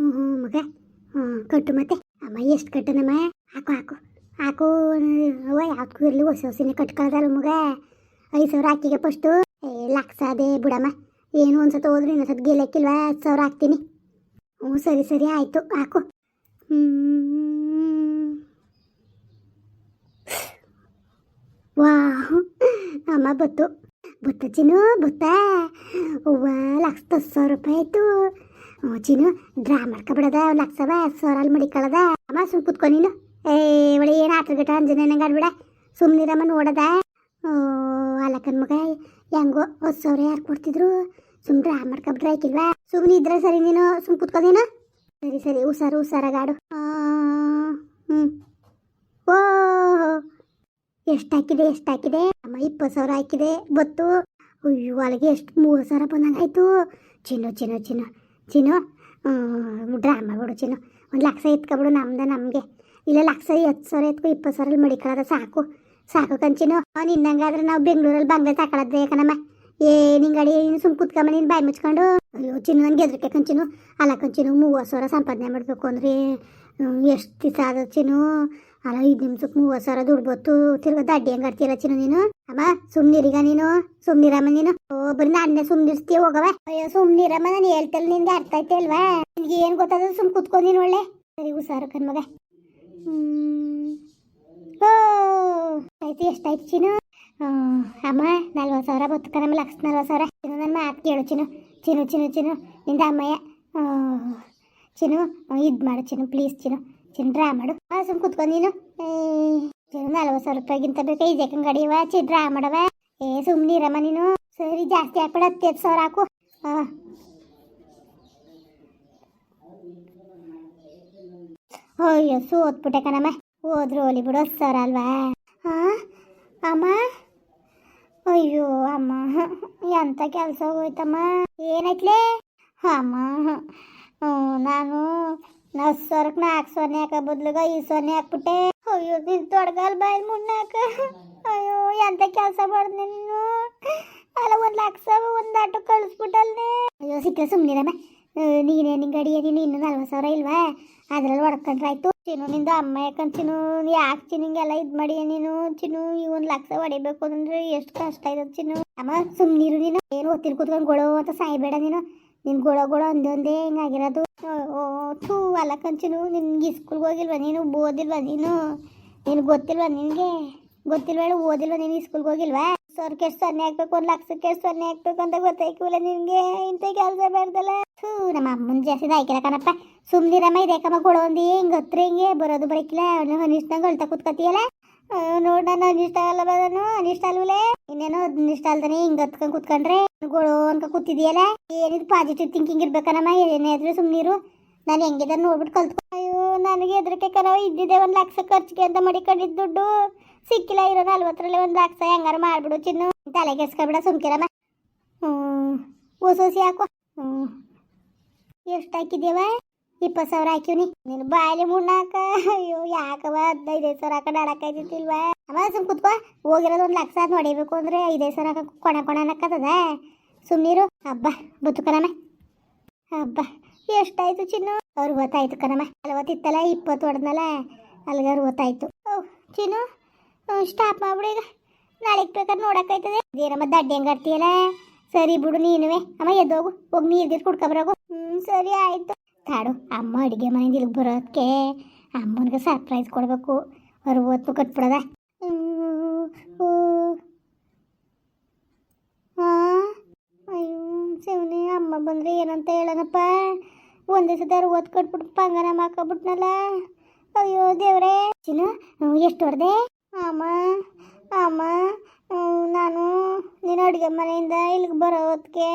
ಹ್ಞೂ ಹ್ಞೂ ಮಗ. ಹ್ಞೂ ಕಟ್ಟು ಮತ್ತೆ. ಅಮ್ಮ, ಎಷ್ಟು ಕಟ್ಟನಮ್ಮ ಹಾಕು ಹಾಕು. ಹಾಕು, ಅವ್ವ ಯಾವ್ದಕ್ಕೂ ಇರಲಿ, ಹೊಸ ಹೊಸನೇ ಕಟ್ಕೊಳ್ಳೋದಲ್ಲ ಮಗ. ಐದು ಸಾವಿರ ಹಾಕಿಗೆ ಫಸ್ಟು ಏ, ಲಕ್ಷ ಅದೇ ಬಿಡಮ್ಮ. ಏನು ಒಂದ್ಸತಿ ಹೋದ್ರೆ ಇನ್ನೊಂದ್ಸತಿ ಗೆಲ್ಲಕ್ಕಿಲ್ವ? ಹತ್ತು ಸಾವಿರ ಹಾಕ್ತೀನಿ. ಹ್ಞೂ, ಸರಿ ಸರಿ, ಆಯಿತು. ಹಾಕು. ವಾ ಅಮ್ಮ, ಬತ್ತು. ಬತ್ತ ಚಿನ್ನು, ಬತ್ತ. ಹೂವ ಲಕ್ಷ ಸಾವಿರ ರೂಪಾಯಿ ಆಯ್ತು. ಚಿನ್ನು ಡ್ರಾ ಮಾಡ್ಕೊಬಿಡದ ಲಕ್ಸವ ಸೊರಲ್ ಮಡಿಕೊಳ್ಳದ ಅಮ್ಮ ಸುಮ್ ಕುತ್ಕೊ ನೀನು. ಏ, ಒಳ್ಳೆ ಏನು ಆಟ ಗಿಟ ಬಿಡ ಆಡ್ಬಿಡ. ಸುಮ್ಮನಿರಮ್ಮ ನೋಡದ. ಓ ಅಲಕ್ಕನ ಮಗ, ಹೆಂಗೋ ಹತ್ತು ಸಾವಿರ ಯಾರು ಕೊಡ್ತಿದ್ರು? ಸುಮ್ ಡ್ರಾ ಮಾಡ್ಕೊಬಿಟ್ರೆ ಆಯ್ಕಿಲ್ವಾ ಸುಮ್ಮನೆ ಇದ್ರೆ ಸರಿ ನೀನು, ಸುಮ್ ಕುತ್ಕೊ ಸರಿ ಸರಿ, ಹುಷಾರು ಹುಷಾರಾಗಾಡು ಹ್ಞೂ ಓ ಎಷ್ಟು ಹಾಕಿದೆ ಎಷ್ಟು ಹಾಕಿದೆ ಅಮ್ಮ ಇಪ್ಪತ್ತು ಸಾವಿರ ಹಾಕಿದೆ ಬತ್ತು ಅಯ್ಯೋ, ಅಲ್ಲಿಗೆ ಎಷ್ಟು ಮೂರು ಸಾವಿರ ಬಂದಂಗಾಯ್ತು. ಚಿನ್ನು ಚಿನ್ನು ಚಿನ್ನು. ಚಿನ್ನು? ಡ್ರಾಮಾ ಬಿಡು ಚಿನ್ನು. ಒಂದು ಲಕ್ಷ ಎತ್ಕೊಬಿಡು ನಮ್ದು, ನಮಗೆ. ಇಲ್ಲ, ಲಕ್ಷ ಹತ್ತು ಸಾವಿರ ಎತ್ಕೊ, ಇಪ್ಪತ್ತು ಸಾವಿರ ಮಡಿಕೊಳ್ಳೋದ ಸಾಕು. ಸಾಕು ಕಂಚಿನು ಇನ್ನಂಗಾದ್ರೆ ನಾವು ಬೆಂಗಳೂರಲ್ಲಿ ಬಂಗ್ಲೆ ತಗೊಳ್ಳೋದು ಯಾಕನಮ್ಮ ಏ ನಿಂಗೆ ಗಾಡಿ ನೀನು ಸುಮ್ ಕುತ್ಕೊಂಬ ನೀನು ಬಾಯಿ ಮುಚ್ಕೊಂಡು. ಅಯ್ಯೋ, ಚಿನ್ನು ನನಗೆ ಎದ್ರಿಕೆ ಕಂಚಿನು ಅಲ್ಲ ಕಂಚಿನು ಮೂವತ್ತು ಸಾವಿರ ಸಂಪಾದನೆ ಮಾಡಬೇಕು ಅಂದರೆ ಎಷ್ಟು ದಿವಸ ಆದ ಚಿನ್ನು? ಅಲ್ಲ, ಐದು ನಿಮಿಷಕ್ಕೆ ಮೂವತ್ತು ಸಾವಿರ ದುಡ್ಡು ಬತ್ತು. ತಿರ್ಗಾ ದಡ್ಡಿ ಹೆಂಗೆ ಚಿನ್ನು ನೀನು? ಅಮ್ಮ, ಸುಮ್ನಿರಿಗ ನೀನು? ಸುಮ್ನಿರಮ್ಮ ನೀನು? ಓ, ಬರೀ ನಾನೇ ಸುಮ್ನಿರ್ಸ್ತೀಯ ಹೋಗವ ಅಯ್ಯೋ, ಸುಮ್ನಿರಮ್ಮ, ನಾನು ಹೇಳ್ತಲ್ಲ ನಿನ್ಗೆ ಅರ್ಥ ಆಯ್ತಾ ಅಲ್ವಾ ನಿನ್ಗೆ ಏನು ಗೊತ್ತಾದ ಸುಮ್ ಕುತ್ಕೊ ಒಳ್ಳೆ. ಸರಿ, ಹುಷಾರು ಕಣ್ಮಗ. ಓ, ಆಯ್ತು, ಎಷ್ಟಾಯ್ತು ಚಿನ್ನು? ಅಮ್ಮ, ನಲ್ವತ್ತು ಸಾವಿರ ಬತ್ತು ಕಣಮ್ಮ, ಲಕ್ಷ ನಲ್ವತ್ತು ಸಾವಿರ. ಚಿನ್ನು ನನ್ನ ಮಾತು ಕೇಳು ಚಿನ್ನು. ಚಿನ್ನು ಚಿನ್ನು ಚಿನ್ನು, ನಿಂದ ಅಮ್ಮಯ್ಯ. ಚಿನ್ನು, ಇದು ಮಾಡು ಚಿನ್ನು ಪ್ಲೀಸ್ ಚಿನ್ನು. ಚಿನ್ನು ಡ್ರಾ ಮಾಡು. ಸುಮ್ ಕುತ್ಕೊ ನೀನು. ಚಿನ್ನು, ನಲ್ವತ್ತು ಸಾವಿರ ರೂಪಾಯಿಗಿಂತ ಬೇಕಾ? ಇದಕ್ಕೆ ಗಡಿಯವ ಚಿ ಡ್ರಾ ಮಾಡವ ಏ ಸುಮ್ಮನಿರಮ್ಮ ನೀನು. ಸರಿ, ಜಾಸ್ತಿ ಹಾಕ್ಬೇಡ. ಹತ್ತು ಸಾವಿರ ಹಾಕು. ಹಾಂ ಅಯ್ಯೋ, ಸೋತ್ಬಿಟ್ಟೆ ಕಣಮ್ಮ. ಹೋದ್ರು ಹೋಲಿ ಬಿಡು, ಹತ್ತು ಸಾವಿರ ಅಲ್ವಾ? ಹಾ ಅಮ್ಮ? ಅಯ್ಯೋ, ಅಮ್ಮ. ಎಂಥ ಕೆಲಸ ಹೋಯ್ತಮ್ಮ ಏನೈತ್ಲೇ ಅಮ್ಮ. ನಾನು ನಾ ಸಾವಿರಕ್ಕೆ ನಾಕ್ ಸೊನ್ನೆ ಹಾಕ ಬದ್ಲಿಗ ಈ ಸೊನ್ನೆ ಹಾಕ್ಬಿಟ್ಟೆ. ಅಯ್ಯೋ, ನಿನ್ ತೊಡಗಲ್ ಬಾಯ್ ಮುನ್ನಾಕ ಅಯ್ಯೋ, ಎಂತ ಕೆಲಸ ಮಾಡ್ದೆ ನೀನು? ಅಲ್ಲ, ಒಂದು ಲಕ್ಷ ಒಂದು ಆಟೋ ಕಳಿಸ್ಬಿಟ್ಟಲ್ನೇ. ಅಯ್ಯೋ ಸಿಕ್ಕ ಸುಮ್ಮನಿರಮ್ಮ ನೀನೇ ನಿಂಗೆ ಗಡಿಯ ನೀನು ಇನ್ನೂ ನಲ್ವತ್ತು ಸಾವಿರ ಇಲ್ವಾ? ಅದ್ರಲ್ಲಿ ಹೊಡ್ಕೊಂಡ್ರೆ ಆಯ್ತು ಚಿನ್ನು, ನಿಂದ ಅಮ್ಮ ಯಾಕಂದ್ ಚಿನ್ನು ಯಾಕೆ ಚಿನ್ನಿಂಗೆಲ್ಲ ಇದು ಮಾಡಿ ನೀನು? ಚಿನ್ನು, ಈ ಒಂದು ಲಕ್ಷ ಹೊಡಿಬೇಕು ಅಂದ್ರೆ ಎಷ್ಟು ಕಷ್ಟ ಇದೆ ಚಿನ್ನು. ಅಮ್ಮ ಸುಮ್ಮನಿರು ನೀನು. ಏನು ಒತ್ತಿನ ಕೂತ್ಕೊಂಡು ಗೊಳೋ ಅಂತ ಸಾಯ್ಬೇಡ ನೀನು. ನಿನ್ ಗೊಡ ಗೊಡ ಅಂದೊಂದೇ ಹಿಂಗಾಗಿರೋದು? ಥೂ, ಅಲ್ಲ ಕಂಚಿನು, ನಿನ್ಗೆ ಸ್ಕೂಲ್ಗೆ ಹೋಗಿಲ್ವಾ ನೀನು? ಓದಿಲ್ವ ನೀನು? ನಿನ್ಗೆ ಗೊತ್ತಿಲ್ವ ನಿನಗೆ? ಗೊತ್ತಿಲ್ವ ಹೇಳು, ಓದಿಲ್ವಾ ನೀನು ಸ್ಕೂಲ್ಗೆ ಹೋಗಿಲ್ವಾ? ಸರ್ ಎಷ್ಟು ಸೊನ್ನೆ ಹಾಕ್ಬೇಕು ಒಂದು ಲಕ್ಷಕ್ಕೆ ಎಷ್ಟು ಸೊನ್ನೆ ಹಾಕ್ಬೇಕು ಅಂತ ಗೊತ್ತಾಯ್ಕಿಲ್ಲ ನಿನಗೆ? ಇಂಥ ಕೆಲಸ ಬೇಡ್ದಲ್ಲ. ಥೂ, ನಮ್ಮ ಅಮ್ಮನ ಜಾಸ್ತಿ ಹಾಕಿಲ್ಲ ಕಣಪ್ಪ. ಸುಮ್ನಿರಮ್ಮ ಕೊಡೋ ಒಂದು, ಹಿಂಗೆ ಹತ್ರ ಹಿಂಗೆ ಬರೋದು ಬರಕಿಲ್ಲ. ಅನಿಷ್ಟಂಗೆ ಅಳ್ತಾ ಕೂತ್ಕೊತೀಯಲ್ಲ ನೋಡ್ ನಾನು ಅನಿಷ್ಟ ಅಲ್ಲ ಬದನು ಅನಿಷ್ಟ ಅಲ್ವಲೇ? ಇನ್ನೇನೋ ಅನಿಷ್ಟ ಅಲ್ದಾನೆ ಹಿಂಗೆ ಹತ್ಕೊಂಡ್ ಕೂತ್ಕೊಂಡ್ರೆ? ಗೋಳು ಅನ್ಕ ಕೂತಿದೀಯಲ್ಲ ಏನಿದು ಪಾಸಿಟಿವ್ ಥಿಂಕಿಂಗ್ ಇರ್ಬೇಕನಮ್ಮ ಇದ್ರೆ ಸುಮ್ನಿರು ನಾನು ಹೆಂಗಿದ ನೋಡ್ಬಿಟ್ಟು ಕಲ್ತ್ಕೊ ಅಯ್ಯೋ, ನನಗೆ ಎದ್ರಕ್ಕೆ ಕಣವ ಇದ್ದಿದ್ದೆ ಒಂದು ಲಕ್ಷ ಖರ್ಚಿಗೆ ಅಂತ ಮಡಿಕೊಂಡಿದ್ದು ದುಡ್ಡು. ಸಿಕ್ಕಿಲ್ಲ ಇರೋ ನಲ್ವತ್ತರಲ್ಲಿ ಒಂದು ಲಕ್ಷ ಹೆಂಗಾರ ಮಾಡ್ಬಿಡು ಚಿನ್ನು. ತಲೆ ಕೆಸ್ಕೊಬಿಡ ಸುಮ್ಕಿರಮ್ಮ. ಹ್ಞೂ ಹೊಸ ಹೊಸಿ ಹಾಕು. ಹ್ಞೂ ಎಷ್ಟು ಹಾಕಿದ್ಯವ? ಇಪ್ಪತ್ತು ಸಾವಿರ ಹಾಕಿವ್ನಿ. ನೀನು ಬಾಯಲ್ಲಿ ಮುಣ್ಣಾಕ. ಅಯ್ಯೋ ಯಾಕವ ಹದಿನೈದು ಸಾವಿರ ಹಾಕೊಂಡು ಆಡಕ್ಕಾಯ್ತಿಲ್ವಾ ಅಮ್ಮ ಸುಮ್ ಕುತ್ಕೋ. ಹೋಗಿರೋದು ಒಂದು ಲಕ್ಷ ಅದು ಅಂದ್ರೆ ಐದೈದು ಸಾವಿರ ಹಾಕ ಕೊಣ ಕೊಣ ಅನ್ನಕ್ಕತ್ತದ ಸುಮ್ಮನಿರು ಹಬ್ಬ ಬತ್ತು ಕಣಮ್ಮ. ಹಬ್ಬ ಎಷ್ಟಾಯ್ತು ಚಿನ್ನು? ಅರುವತ್ತಾಯ್ತು ಕಣಮ್ಮ. ನಲವತ್ತಿತ್ತಲ್ಲ ಇಪ್ಪತ್ತು ಹೊಡೆದ್ನಲ್ಲ? ಅಲ್ಲಿಗೆ ಅರುವತ್ತಾಯ್ತು ಓ ಚಿನ್ನು ಸ್ಟಾಪ್ ಮಾಡ್ಬಿಡು ಈಗ. ನಾಳೆಗೆ ಬೇಕಾದ್ರೆ ನೋಡಕ್ಕಾಯ್ತದೆ. ಏನಮ್ಮ ದಡ್ಡಿ ಹೆಂಗೆ ಸರಿ ಬಿಡು ನೀನುವೆ. ಅಮ್ಮ, ಎದ್ದೋಗು. ಹೋಗಿ ನೀರು ಕುಡ್ಕೊಬರೋಗು ಹ್ಞೂ ಸರಿ, ಆಯಿತು. ತಾಡು, ಅಮ್ಮ ಅಡುಗೆ ಮನೆಯಿಂದ ಇಲ್ಲಿಗೆ ಬರೋದಕ್ಕೆ ಅಮ್ಮನಿಗೆ ಸರ್ಪ್ರೈಸ್ ಕೊಡಬೇಕು. ಅರುವತ್ತು ಕಟ್ಬಿಡದ ಅಯ್ಯೋ, ಶಿವನೇ, ಅಮ್ಮ ಬಂದರೆ ಏನಂತ ಹೇಳೋಣಪ್ಪ ಒಂದೇ ಸತಿ ಅರುವತ್ತು ಕಟ್ಬಿಟ್ಟು ಪಂಗನ ಮಾಕೊಬಿಟ್ನಲ್ಲ ಅಯ್ಯೋ, ದೇವ್ರೇ. ಚಿನ್ನು ಎಷ್ಟು ಹೊಡೆದೆ? ಅಮ್ಮ ಅಮ್ಮ ನಾನು ನೀನು ಅಡುಗೆ ಮನೆಯಿಂದ ಇಲ್ಲಿಗೆ ಬರೋ ಹೊತ್ತಿಗೆ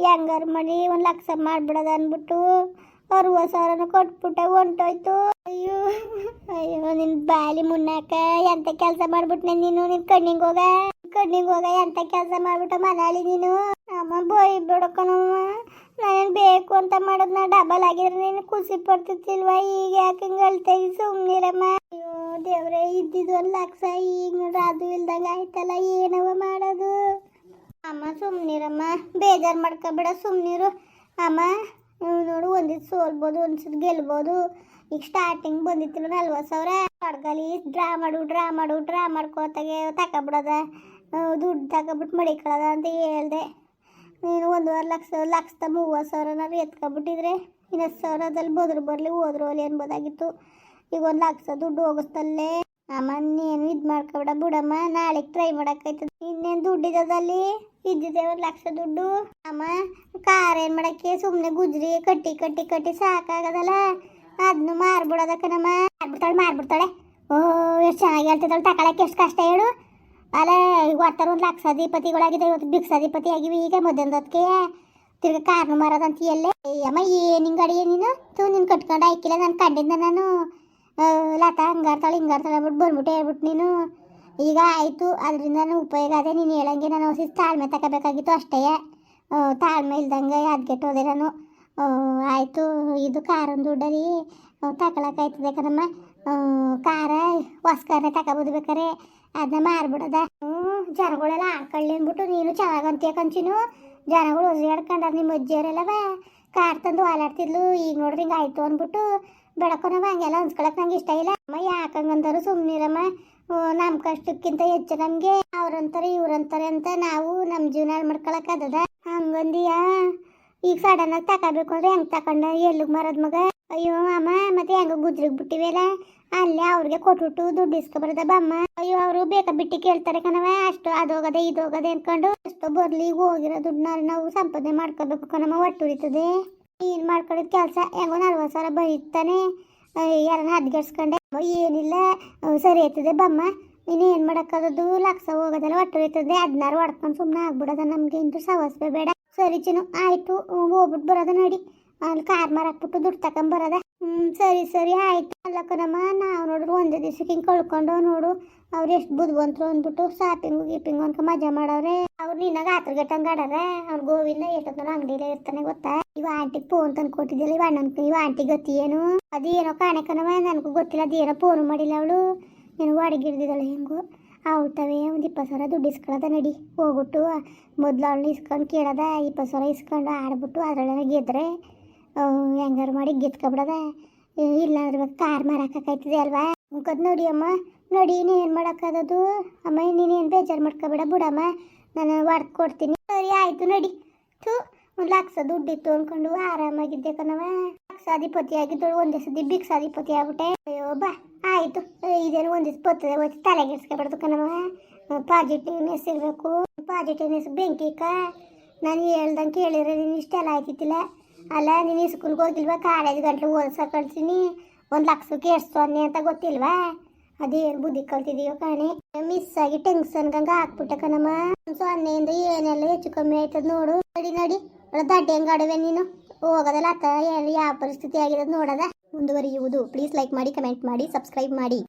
ಹೆಂಗಾರು ಮಾಡಿ ಒಂದು ಲಕ್ಷ ಮಾಡಿಬಿಡೋದು ಅಂದ್ಬಿಟ್ಟು ಅರ್ವ ಸಾವಿರನ ಕೊಟ್ಬಿಟ್ಟೆ ಹೊಂಟೋಯ್ತು. ಅಯ್ಯೋ ಅಯ್ಯೋ ನಿನ್ನ ಬಾಲಿ ಮುನ್ನಾಕ ಎಂತ ಕೆಲಸ ಮಾಡ್ಬಿಟ್ನೆ ನೀನು? ನಿನ್ನ ಕಣ್ಣಿಗೆ ಹೋಗ ಕಣ್ಣಿಗೆ ಹೋಗ, ಎಂತ ಕೆಲಸ ಮಾಡ್ಬಿಟ್ಟು ಮನಾಳಿ ನೀನು? ಅಮ್ಮ, ಬೋಯ್ ಬಿಡಕ್ಕನಮ್ಮ ನಾನೇನು ಬೇಕು ಅಂತ ಮಾಡೋದ್ನ ಡಬಲ್ ಆಗಿದ್ರೆ ನೀನು ಖುಷಿ ಪಡ್ತಿತ್ತಿಲ್ವಾ ಈಗ ಯಾಕೆ ಹಿಂಗೆ ಅಳ್ತಾ ಸುಮ್ಮನಿರಮ್ಮ ಅಯ್ಯೋ, ದೇವ್ರೆ ಇದ್ದಿದ್ದು ಒಂದು ಲಕ್ಷ, ಈಗ ನೋಡ್ರಿ ಅದು ಇಲ್ದಂಗೆ ಆಯ್ತಲ್ಲ, ಏನವ ಮಾಡೋದು? ಅಮ್ಮ ಸುಮ್ಮನಿರಮ್ಮ ಬೇಜಾರು ಮಾಡ್ಕೊಬೇಡ ಸುಮ್ಮನಿರು ಅಮ್ಮ ನೋಡು ಒಂದಿದ್ದು ಸೋಲ್ಬೋದು ಒಂದ್ಸತಿ ಗೆಲ್ಬೋದು. ಈಗ ಸ್ಟಾರ್ಟಿಂಗ್ ಬಂದಿತ್ತಿಲ್ಲ ನಲ್ವತ್ತು ಸಾವಿರ. ಅಡ್ಗಲಿ ಡ್ರಾ ಮಾಡು ಡ್ರಾ ಮಾಡು, ಡ್ರಾ ಮಾಡ್ಕೋತಾಗೆ ತಗೊಬಿಡೋದ. ದುಡ್ಡು ತಗೊಬಿಟ್ಟು ಮಡಿಕೊಳ್ಳೋದ ಅಂತ ಹೇಳ್ದೆ. ನೀನು ಒಂದೂವರೆ ಲಕ್ಷ, ಲಕ್ಷದ ಮೂವತ್ತು ಸಾವಿರನಾರು ಎತ್ಕೊಬಿಟ್ಟಿದ್ರೆ ಇನ್ನೊಂದು ಸಾವಿರದಲ್ಲಿ ಬದ್ರು ಬರಲಿ ಹೋದ್ರು ಅಲ್ಲಿ ಅನ್ಬೋದಾಗಿತ್ತು. ಈಗ ಒಂದು ಲಕ್ಷ ದುಡ್ಡು ಹೋಗಿಸ್ತಲ್ಲೇ. ಅಮ್ಮ, ನೀನು ಇದು ಮಾಡ್ಕೊಬಿಡ ಬಿಡಮ್ಮ. ನಾಳೆಗೆ ಟ್ರೈ ಮಾಡೋಕ್ಕಾಯ್ತದೆ ಇನ್ನೇನು ದುಡ್ಡಿದ್ದದಲ್ಲಿ ಇದ್ದಿದೆ ಒಂದು ಲಕ್ಷ ದುಡ್ಡು. ಅಮ್ಮ, ಕಾರ್ ಏನು ಮಾಡೋಕ್ಕೆ? ಸುಮ್ಮನೆ ಗುಜ್ರಿ, ಕಟ್ಟಿ ಕಟ್ಟಿ ಕಟ್ಟಿ ಸಾಕಾಗದಲ್ಲ. ಅದನ್ನು ಮಾರ್ಬಿಡೋದಕ್ಕನಮ್ಮ. ಮಾರ್ಬಿಡ್ತಾಳೆ ಮಾರ್ಬಿಡ್ತಾಳೆ. ಓ, ಎಷ್ಟು ಚೆನ್ನಾಗಿ ಹೇಳ್ತಿದ್ದಾಳೆ. ತಗೊಳಕ್ಕೆ ಎಷ್ಟು ಕಷ್ಟ ಹೇಳು. ಅಲ್ಲ ಈಗ ಒಟ್ಟಾರೆ ಒಂದು ಲಕ್ಷಾಧಿಪತಿಗಳಾಗಿದೆ ಇವತ್ತು ಭಿಕ್ಷಾಧಿಪತಿ ಆಗಿವಿ ಈಗ ಮಧ್ಯಾಹ್ನದಕ್ಕೆ ತಿರ್ಗಿ ಕಾರ್ನು ಮಾರೋದಂತ ಎಲ್ಲೇ. ಅಮ್ಮ, ಏನು ಹಿಂಗೆ ಅಡಿಗೆ ನೀನು? ತೂ ನೀನು ಕಟ್ಕೊಂಡು ಆಯ್ಕಿಲ್ಲ ನಾನು ಕಂಡಿದ್ದ ನಾನು. ಲತಾ, ಹಂಗಾರ್ತಾಳೆ, ಹಿಂಗಾರ್ತಾಳೆ ಬಿಟ್ಟು ಬಂದ್ಬಿಟ್ಟು ಹೇಳ್ಬಿಟ್ಟು ನೀನು. ಈಗ ಆಯಿತು, ಅದರಿಂದ ನಾನು ಉಪಯೋಗ ಅದೇ, ನೀನು ಹೇಳಂಗೆ ನಾನು ಹೊಸ ತಾಳ್ಮೆ ತಗೋಬೇಕಾಗಿತ್ತು ಅಷ್ಟೇ. ತಾಳ್ಮೆ ಇಲ್ದಂಗೆ ಅದ್ಗೆಟ್ಟೋದೆ ನಾನು. ಆಯಿತು, ಇದು ಕಾರೊಂದು ದುಡ್ಡಲ್ಲಿ ತಗೊಳಕಾಯ್ತದೆ ಕಣಮ್ಮ ಕಾರ ಹೊಸ ಕಾರ್ನೇ ತಗೋಬೋದು ಬೇಕಾರೆ. ಅದನ್ನ ಮಾರ್ಬಿಡದ. ಜನಗಳೆಲ್ಲ ಆಡ್ಕೊಳ್ಳಿ ಅಂದ್ಬಿಟ್ಟು, ನೀನು ಚೆನ್ನಾಗಿ ಅಂತೀಯ ಕಂಚಿನು. ಜನಗಳು ಹೊಸಿಯಾಡ್ಕೊಂಡಾರ ನಿಮ್ಮ ಅಜ್ಜಿಯವರೆಲ್ಲವ. ಕಾರ್ ತಂದು ಹಾಲಾಡ್ತಿದ್ಲು, ಈಗ ನೋಡ್ರಿ ಹಿಂಗೆ ಆಯ್ತು ಅಂದ್ಬಿಟ್ಟು ಬೆಳಕೊನವ ಹಂಗೆಲ್ಲ ಅನ್ಸ್ಕೊಳಕ್ ನಂಗೆ ಇಷ್ಟ ಇಲ್ಲ. ಅಮ್ಮ ಯಾಕಂಗಂದರು ಸುಮ್ಮನಿರಮ್ಮ ನಮ್ಮ ಕಷ್ಟಕ್ಕಿಂತ ಹೆಚ್ಚು ನಮಗೆ ಅವ್ರಂತಾರೆ, ಇವ್ರಂತಾರೆ ಅಂತ ನಾವು ನಮ್ಮ ಜೀವನ ಹಾಳು ಮಾಡ್ಕೊಳಕ್ ಅದದ ಹಂಗಂದಿಯ? ಈಗ ಸಡನ್ ಆಗಿ ತಗೋಬೇಕು ಅಂದ್ರೆ ಹೆಂಗ್ ತಕೊಂಡ? ಎಲ್ಲಿಗೆ ಮಾರದ್ ಮಗ? ಅಯ್ಯೋ ಅಮ್ಮ ಮತ್ತೆ ಹೆಂಗ ಗುಜ್ರಿಗೆ ಬಿಟ್ಟಿವೆಲ್ಲ ಅಲ್ಲಿ ಅವ್ರಿಗೆ ಕೊಟ್ಬಿಟ್ಟು ದುಡ್ಡು ಇಸ್ಕೊಬಾರದ ಬಮ್ಮ? ಅಯ್ಯೋ, ಅವರು ಬೇಕಾ ಬಿಟ್ಟು ಕೇಳ್ತಾರೆ ಕಣವ ಅಷ್ಟು ಅದೋಗದೆ ಇದೋಗದೆ ಅನ್ಕೊಂಡು ಅಷ್ಟು ಬರ್ಲಿ ಹೋಗಿರೋ ದುಡ್ಡನ್ನ ನಾವು ಸಂಪಾದನೆ ಮಾಡ್ಕೋಬೇಕು ಕಣಮ್ಮ ಒಟ್ಟು ಏನ್ ಮಾಡ್ಕೊಳ್ಳೋದ್ ಕೆಲಸ? ಹೆಂಗೋ ನಲ್ವತ್ತು ಸಾವಿರ ಬರೀತಾನೆ. ಯಾರನ್ನ ಹದ್ಗೆಡ್ಸ್ಕೊಂಡೆ ಏನಿಲ್ಲ. ಸರಿ ಆಯ್ತದೆ ಬಮ್ಮ. ನೀನು ಏನು ಮಾಡೋಕ್ಕಾಗೋದು ಲಕ್ಷ ಹೋಗೋದಲ್ಲ ಒಟ್ಟು ಹೋಯ್ತದೆ ಹದಿನಾರು ಹೊಡ್ಕೊಂಡು ಸುಮ್ಮನೆ ಆಗ್ಬಿಡೋದ ನಮಗೆ. ಇಂಟು ಸವಸ್ಬೇ ಬೇಡ. ಸರಿ ಚಿನ್ನು, ಆಯಿತು. ಹೋಗ್ಬಿಟ್ಟು ಬರೋದ ನೋಡಿ. ಅಲ್ಲಿ ಕಾರ್ ಮಾರಾಕ್ಬಿಟ್ಟು ದುಡ್ಡು ತಗೊಂಬರೋದ ಹ್ಞೂ ಸರಿ ಸರಿ, ಆಯ್ತು. ಅಲ್ಲಕ್ಕನಮ್ಮ ನಾವು ನೋಡಿದ್ರು ಒಂದೇ ದಿವ್ಸಕ್ಕೆ ಹಿಂಗೆ ಕಳ್ಕೊಂಡು ನೋಡು. ಅವ್ರು ಎಷ್ಟು ಬಂತು ಅಂದ್ಬಿಟ್ಟು ಶಾಪಿಂಗು ಗೀಪಿಂಗು ಅಂತ ಮಜಾ ಮಾಡವ್ರೆ. ಅವ್ರು ನಿನ್ನಾಗ ಆತರ ಗಟ್ಟಂಗೆ ಆಡಾರೆ. ಅವ್ರು ಗೋವಿಂದ ಎಷ್ಟೊತ್ತನ ಅಂಗಡಿಲೇ ಇರ್ತಾನೆ ಗೊತ್ತಾ? ಇವ ಆಂಟಿಗೆ ಫೋನ್ ತಂದು ಇವ ಅಣ್ಣನ ಇವ ಆಂಟಿ ಗತಿ ಏನು? ಅದೇನೋ ಏನೋ ಕಣವ ನನಗೂ ಗೊತ್ತಿಲ್ಲ ಅದೇನೋ ಫೋನ್ ಮಾಡಿಲ್ಲ ಅವಳು. ಏನೋ ಅಡಿಗಿಡ್ದಿದ್ದಾಳೆ ಹೆಂಗೋ. ಅವಳ್ತವೆ ಒಂದು ಇಪ್ಪತ್ತು ಸಾವಿರ ದುಡ್ಡು ಇಸ್ಕೊಳದ ನಡಿ. ಹೋಗ್ಬಿಟ್ಟು, ಮೊದ್ಲು ಅವಳನ್ನ ಇಸ್ಕೊಂಡು ಕೇಳೋದ, ಇಪ್ಪತ್ತು ಸಾವಿರ ಇಸ್ಕೊಂಡು ಆಡ್ಬಿಟ್ಟು ಅದರೊಳಗೆ ಗೆದ್ರೆ. ಹೆಂಗಾರು ಮಾಡಿ ಗೆದ್ಕೊಬಿಡದ ಇಲ್ಲ ಅಂದ್ರೆ ಕಾರ್ ಮಾರಾಕಾಯ್ತದೆ ಅಲ್ವಾ? ಮುಖದ್ ನೋಡಿ ಅಮ್ಮ. ನೋಡಿ ಏನು ಮಾಡೋಕ್ಕಾಗೋದು ಅಮ್ಮ ನೀನೇನು ಬೇಜಾರು ಮಾಡ್ಕೊಬೇಡ, ಬಿಡಮ್ಮ. ನಾನು ಹೊಡ್ದು ಕೊಡ್ತೀನಿ. ಸರಿ, ಆಯಿತು, ನಡಿ. ಥೂ, ಒಂದು ಲಕ್ಷ ದುಡ್ಡಿತ್ತು ಅನ್ಕೊಂಡು ಆರಾಮಾಗಿದ್ದೆ ಕಣವ ಲಕ್ಷಾಧಿಪತಿ ಆಗಿದ್ದಳು, ಒಂದೇ ಸತಿ ಭಿಕ್ಷಾಧಿಪತಿ ಆಗ್ಬಿಟ್ಟೆ. ಅಯ್ಯೋ, ಬಾ. ಆಯಿತು. ಇದೇನು ಒಂದಿವ್ಸ ಬರ್ತದೆ ಹೋಯ್ತು ತಲೆಗೆಡ್ಸ್ಕೊಬಾರ್ದು ಕಣವ ಪಾಸಿಟಿವ್ನೆಸ್ ಇರಬೇಕು. ಪಾಸಿಟಿವ್ನೆಸ್ ಬೆಂಕಿಕ ನಾನು ಹೇಳ್ದಂಗೆ ಕೇಳಿದ್ರೆ ನೀನು ಇಷ್ಟೆಲ್ಲ ಆಯ್ತಿತ್ತಿಲ್ಲ ಅಲ್ಲ, ನೀನು ಸ್ಕೂಲ್ಗೆ ಹೋಗಿಲ್ವಾ ಕಾಲೇಜ್ ಗಂಟ್ಲು ಓದ್ಸಕ್ಕೆ ಕಳ್ಸೀನಿ. ಒಂದು ಲಕ್ಷಕ್ಕೆ ಎಷ್ಟು ಸೊನ್ನೆ ಅಂತ ಗೊತ್ತಿಲ್ವಾ? ಅದೇನು ಬುದ್ಧಿ ಕಲ್ತಿದೀಯೋ ಕಾಣೆ. ಮಿಸ್ ಆಗಿ ಟೆನ್ಷನ್ಗಂಗ ಹಾಕ್ಬಿಟ್ಟೆ ಕಣಮ್ಮ. ಸೊನ್ನೆಯಿಂದ ಏನೆಲ್ಲ ಹೆಚ್ಚು ಕಮ್ಮಿ ಆಯ್ತದ ನೋಡು. ನಡಿ ನಡಿ. ದಡ್ಡ ಆಡುವೆ ನೀನು? ಹೋಗೋದಲ್ಲ, ಅತ್ತ ಯಾವ ಪರಿಸ್ಥಿತಿ ಆಗಿರೋದು ನೋಡದ? ಮುಂದುವರಿಯುವುದು. ಪ್ಲೀಸ್ ಲೈಕ್ ಮಾಡಿ ಕಮೆಂಟ್ ಮಾಡಿ ಸಬ್ಸ್ಕ್ರೈಬ್ ಮಾಡಿ.